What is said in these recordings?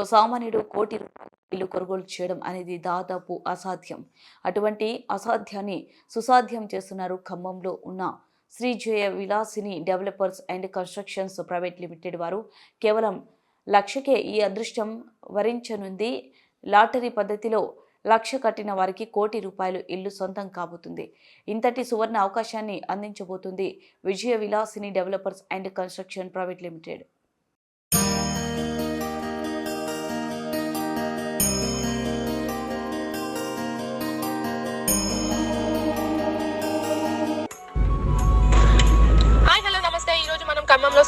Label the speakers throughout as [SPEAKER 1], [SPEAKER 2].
[SPEAKER 1] ఓ సామాన్యుడు కోటి రూపాయలు ఇల్లు కొనుగోలు చేయడం అనేది దాదాపు అసాధ్యం. అటువంటి అసాధ్యాన్ని సుసాధ్యం చేస్తున్నారు ఖమ్మంలో ఉన్న Srijaya Vilasini developers and constructions private limited వారు. కేవలం లక్షకే ఈ అదృష్టం వరించనుంది. లాటరీ పద్ధతిలో లక్ష కట్టిన వారికి కోటి రూపాయలు ఇల్లు సొంతం కాబోతుంది. ఇంతటి సువర్ణ అవకాశాన్ని అందించబోతుంది Vijaya Vilasini developers and construction private limited.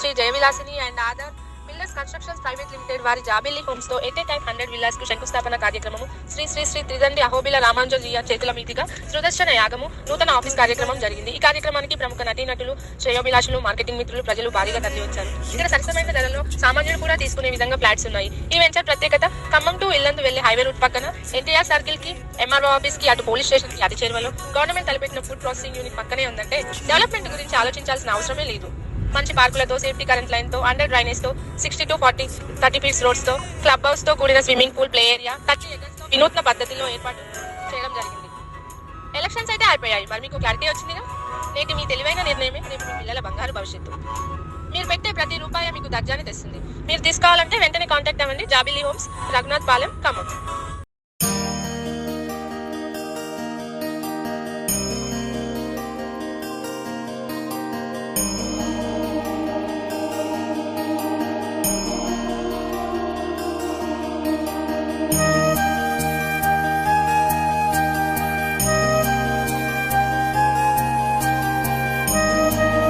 [SPEAKER 2] Sri Jayavilasini and Aadhaar builders constructions private limited వారి జాబిల్లి హోమ్స్లో ఎట్ ఏ టైం హండ్రెడ్ విల్లాస్కు శంకుస్థాపన కార్యక్రమము శ్రీ శ్రీ శ్రీ త్రిదండి అహోబిల రామాంజలియ చేతుల మీదుగా సుదర్శన యాగము నూతన ఆఫీస్ కార్యక్రమం జరిగింది. ఈ కార్యక్రమానికి ప్రముఖ నటీనటులు శ్రేయోభిలాషులు మార్కెటింగ్ మిత్రులు ప్రజలు భారీగా తరలి వచ్చారు. ఇక్కడ సరసమైన ధరలో సామాన్యులు కూడా తీసుకునే విధంగా ఫ్లాట్స్ ఉన్నాయి. ఈ వెంచర్ ప్రత్యేకత ఖమ్మం టు ఇల్లందు వెళ్ళే హైవే రూట్ పక్కన ఎన్టీఆర్ సర్కిల్కి ఎంఆర్ఓ ఆఫీస్కి అటు పోలీస్ స్టేషన్కి అతి చేరువలో గవర్నమెంట్ తలపెట్టిన ఫుడ్ ప్రాసెసింగ్ యూనిట్ పక్కనే ఉందంటే డెవలప్మెంట్ గురించి ఆలోచించాల్సిన అవసరమే లేదు. మంచి పార్కులతో సేఫ్టీ కరెంట్ లైన్తో under డ్రైనేజ్తో sixty two forty thirty feets రోడ్స్తో club హౌస్తో కూడిన swimming pool play area thirty ఎకర్స్తో వినూత్న పద్ధతిలో ఏర్పాటు చేయడం జరిగింది. ఎలక్షన్స్ అయితే అయిపోయాయి మరి మీకు క్లారిటీ వచ్చిందిగా? నేటి మీ తెలివైన నిర్ణయమే. రేపు మీ పిల్లల బంగారు భవిష్యత్తు. మీరు పెట్టే ప్రతి రూపాయి మీకు దర్జాని తెస్తుంది. మీరు తీసుకోవాలంటే వెంటనే కాంటాక్ట్ అవ్వండి. జాబిలీ హోమ్స్ రఘునాథ్ పాలెం ఖమ్మం.